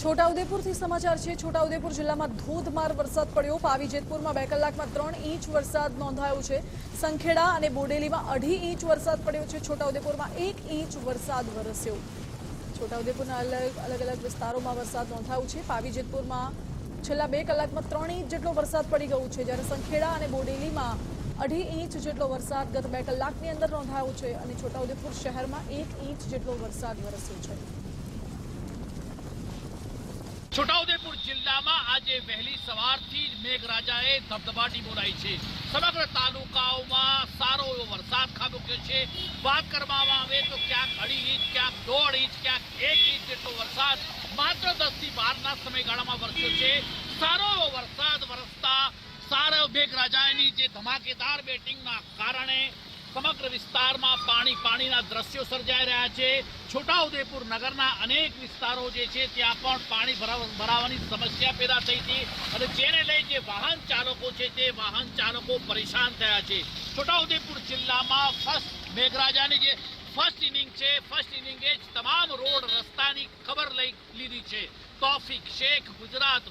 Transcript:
છોટાઉદેપુરથી સમાચાર છે, છોટાઉદેપુર જિલ્લામાં ધોધમાર વરસાદ પડ્યો. પાવી જેતપુરમાં બે કલાકમાં ત્રણ ઇંચ વરસાદ નોંધાયો છે. સંખેડા અને બોડેલીમાં અઢી ઇંચ વરસાદ પડ્યો છે. છોટાઉદેપુરમાં એક ઇંચ વરસાદ વરસ્યો. છોટાઉદેપુરના અલગ અલગ અલગ વિસ્તારોમાં વરસાદ નોંધાયો છે. પાવી જેતપુરમાં છેલ્લા બે કલાકમાં ત્રણ ઇંચ જેટલો વરસાદ પડી ગયો છે, જ્યારે સંખેડા અને બોડેલીમાં અઢી ઇંચ જેટલો વરસાદ ગત બે કલાકની અંદર નોંધાયો છે અને છોટાઉદેપુર શહેરમાં એક ઇંચ જેટલો વરસાદ વરસ્યો છે. છોટાઉદેપુર જિલ્લામાં આજે વહેલી સવારથી જ મેઘરાજાએ ધબધબાટી બોલાઈ છે. સમગ્ર તાલુકાઓમાં સારો એવો વરસાદ ખાબક્યો છે. વાત કરવામાં આવે તો ક્યાંક અઢી ઇંચ, ક્યાંક દોઢ ઇંચ, ક્યાંક એક ઇંચ જેટલો વરસાદ માત્ર દસથી બારના સમયગાળામાં વરસ્યો છે. સારો એવો વરસાદ વરસતા સારો મેઘરાજાની જે ધમાકેદાર બેટિંગના કારણે સમગ્ર વિસ્તારમાં પાણી પાણીના દ્રશ્યો સર્જાઈ રહ્યા છે. છોટાઉદેપુર નગરના અનેક વિસ્તારો જે છે, ત્યાં પણ પાણી ભરાવ- ભરાવાની સમસ્યા પેદા થઈ હતી અને જેને લઈ જે વાહન ચાલકો છે, તે વાહન ચાલકો પરેશાન થયા છે. છોટાઉદેપુર જિલ્લામાં ફર્સ્ટ મેઘરાજાની જે ફર્સ્ટ ઇનિંગ છે, ફર્સ્ટ ઇનિંગે જ તમામ રોડ રસ્તાની ખબર લઈ લીધી છે. તોફિક શેખ ગુજરાત